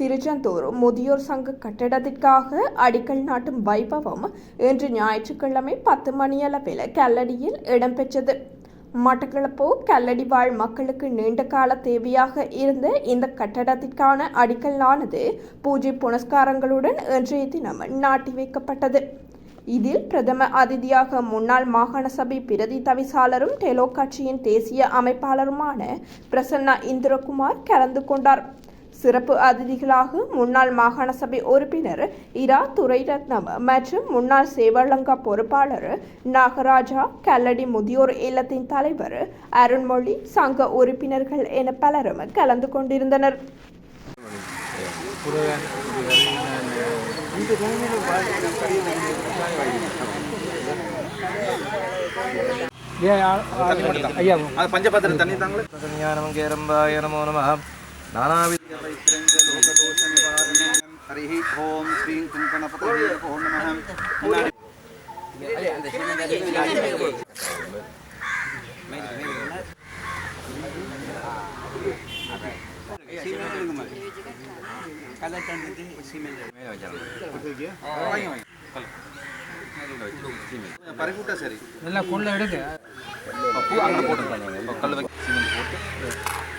திருச்செந்தூர் முதியோர் சங்க கட்டடத்திற்காக அடிக்கல் நாட்டும் வைபவம் இன்று ஞாயிற்றுக்கிழமை பத்து மணியளவில் கல்லடியில் இடம்பெற்றது. மட்டக்களப்பு கல்லடி வாழ் மக்களுக்கு நீண்ட கால தேவையாக இருந்த இந்த கட்டடத்திற்கான அடிக்கல்லானது பூஜை புனஸ்காரங்களுடன் இன்றைய தினம் நாட்டி வைக்கப்பட்டது. இதில் பிரதம அதிதியாக முன்னாள் மாகாண சபை பிரதி தவிசாளரும் டெலோ கட்சியின் தேசிய அமைப்பாளருமான பிரசன்னா இந்திரகுமார் கலந்து கொண்டார். சிறப்பு அதிதிகளாக முன்னாள் மாகாண சபை உறுப்பினர் இரா துரைரத்னம் மற்றும் முன்னாள் சேவலங்கா பொறுப்பாளர் நாகராஜா கல்லடி முதியோர் இல்லத்தின் தலைவர் அருண்மொழி சங்க உறுப்பினர்கள் என பலரும் கலந்து கொண்டிருந்தனர். ஐயா. அது பஞ்சபாத்திரம் தண்ணி தாங்களே? ஞானம் கேரம்பாய நமோ நம நானாவித ஹரி ஓம் ஸ்ரீம் குங்கணபதி ஓம் நம பறிக்கூட்டா சரி எல்லாம் கொள்ள எடுக்க பூ அங்கே போட்டு கல் வைக்க சிமெண்ட் போட்டு